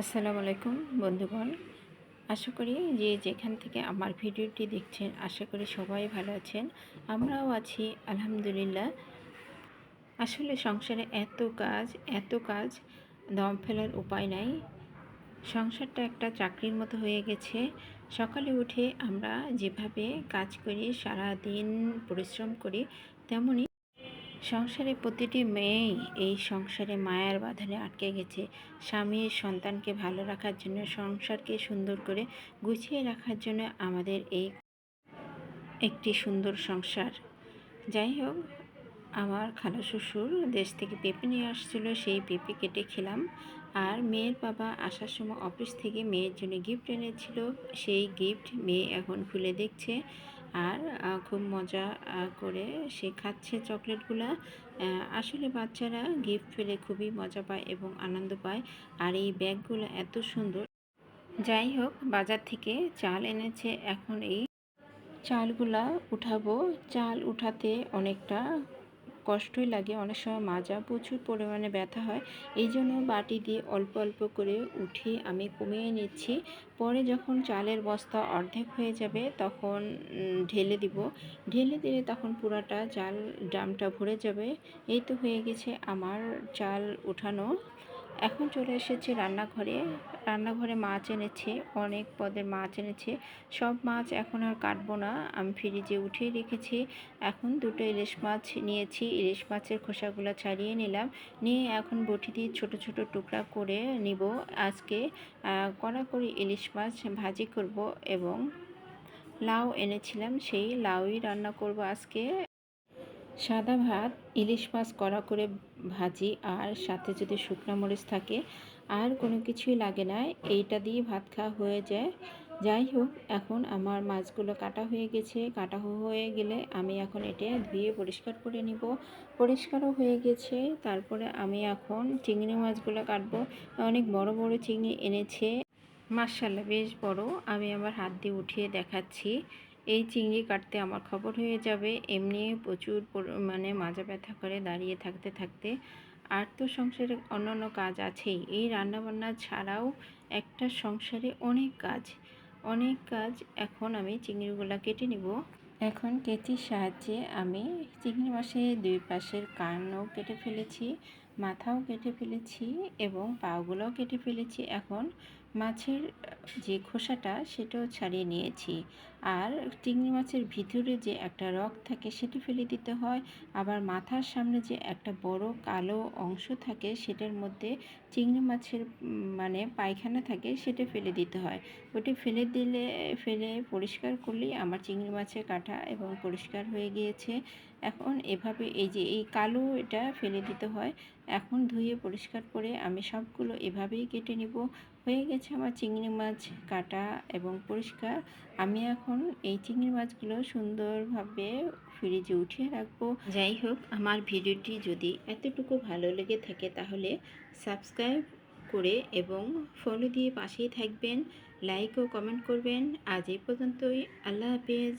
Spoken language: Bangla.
আসসালামু আলাইকুম বন্ধুগণ। আশা করি যে যেখান থেকে আমার ভিডিওটি দেখছেন, আশা করি সবাই ভালো আছেন। আমরাও আছি, আলহামদুলিল্লাহ। আসলে সংসারে এত কাজ এত কাজ, দম ফেলার উপায় নাই। সংসারটা একটা চাকরির মতো হয়ে গেছে। সকালে উঠে আমরা যেভাবে কাজ করি সারা দিন পরিশ্রম করি, তেমনই সংসারে প্রতিটি মেয়েই এই সংসারে মায়ার বাঁধনে আটকে গেছে। স্বামীর সন্তানকে ভালো রাখার জন্য, সংসারকে সুন্দর করে গুছিয়ে রাখার জন্য আমাদের এই একটি সুন্দর সংসার। যাই হোক, আমার খালা শ্বশুর দেশ থেকে পেঁপে নিয়ে আসছিল, সেই পেঁপে কেটে খেলাম। আর মেয়ের বাবা আসার সময় অফিস থেকে মেয়ের জন্য গিফট এনেছিল। সেই গিফট মেয়ে এখন খুলে দেখছে। আর খুব মজা করে সে খাচ্ছে চকলেটগুলা। আসলে বাচ্চারা গিফট পেলে খুবই মজা পায় এবং আনন্দ পায়। আর এই ব্যাগগুলো এত সুন্দর। যাই হোক, বাজার থেকে চাল এনেছে। এখন এই চালগুলা উঠাবো। চাল উঠাতে অনেকটা কষ্টই লাগে। অনেক সময় মাজা প্রচুর পরিমাণে ব্যথা হয়। এই জন্য বাটি দিয়ে অল্প অল্প করে উঠে আমি কমিয়ে নিচ্ছি। পরে যখন চালের বস্তা অর্ধেক হয়ে যাবে তখন ঢেলে দিব। ঢেলে দিলে তখন পুরাটা চাল ড্রামটা ভরে যাবে। এই তো হয়ে গেছে আমার চাল উঠানো এখন চলে এসেছে রান্নাঘরে। রান্নাঘরে মাছ এনেছে, অনেক পদের মাছ এনেছে। সব মাছ এখন আর কাটবো না। আমি ফ্রিজে উঠিয়ে রেখেছি। এখন দুটো ইলিশ মাছ নিয়েছি। ইলিশ মাছের খোসাগুলো ছাড়িয়ে নিলাম। নিয়ে এখন বটি দিয়ে ছোটো ছোটো টুকরা করে নিব। আজকে কড়া করে ইলিশ মাছ ভাজি করব এবং লাউ এনেছিলাম। সেই লাউই রান্না করব আজকে। সাদা ভাত, ইলিশ মাছ কড়া করে ভাজি আর সাথে যদি শুকনো মরিচ থাকে, আর কোনো কিছুই লাগে না, এইটা দিয়ে ভাত খাওয়া হয়ে যায়। যাই হোক, এখন আমার মাছগুলো কাটা হয়ে গেছে। কাটা হয়ে গেলে আমি এখন এটা ধুয়ে পরিষ্কার করে নিব। পরিষ্কারও হয়ে গেছে। তারপরে আমি এখন চিংড়ি মাছগুলো কাটবো। অনেক বড় বড় চিংড়ি এনেছে। মার্শাল্লাহ বেশ বড়। আমি আমার হাত দিয়ে উঠিয়ে দেখাচ্ছি। এই চিংড়ি কাটতে আমার খবর হয়ে যাবে। এমনি প্রচুর মানে মাজা ব্যথা করে দাঁড়িয়ে থাকতে থাকতে। আর তো সংসারে অন্যান্য কাজ আছেই। এই রান্নাবান্না ছাড়াও একটা সংসারে অনেক কাজ। অনেক কাজ এখন আমি চিংড়িগুলা কেটে নিব। এখন কেচির সাহায্যে আমি চিংড়ি মাছের দুই পাশের কানও কেটে ফেলেছি, মাথাও কেটে ফেলেছি এবং পাগুলোও কেটে ফেলেছি। এখন মাছের, যে খোসাটা সেটাও ছাড়িয়ে নিয়েছি। আর চিংড়ি মাছের ভিতরে যে একটা রক থাকে সেটি ফেলে দিতে হয়। আবার মাথার সামনে যে একটা বড় কালো অংশ থাকে সেটার মধ্যে চিংড়ি মাছের মানে পায়খানা থাকে সেটা ফেলে দিতে হয়। ওটি ফেলে দিলে, ফেলে পরিষ্কার করলেই আমার চিংড়ি মাছের কাটা এবং পরিষ্কার হয়ে গিয়েছে। এখন এভাবে এই যে এই কালো এটা ফেলে দিতে হয়। এখন ধুয়ে পরিষ্কার করে আমি সবগুলো এভাবেই কেটে নিব। হয়ে গেছে আমার চিংড়ি মাছ কাটা এবং পরিষ্কার। আমি এখন এই চিংড়ি মাছগুলো সুন্দরভাবে ফ্রিজে উঠিয়ে রাখব। যাই হোক, আমার ভিডিওটি যদি এতটুকু ভালো লেগে থাকে তাহলে সাবস্ক্রাইব করে এবং ফলো দিয়ে পাশেই থাকবেন। লাইক ও কমেন্ট করবেন। আজ এই পর্যন্তই। আল্লাহ হাফেজ।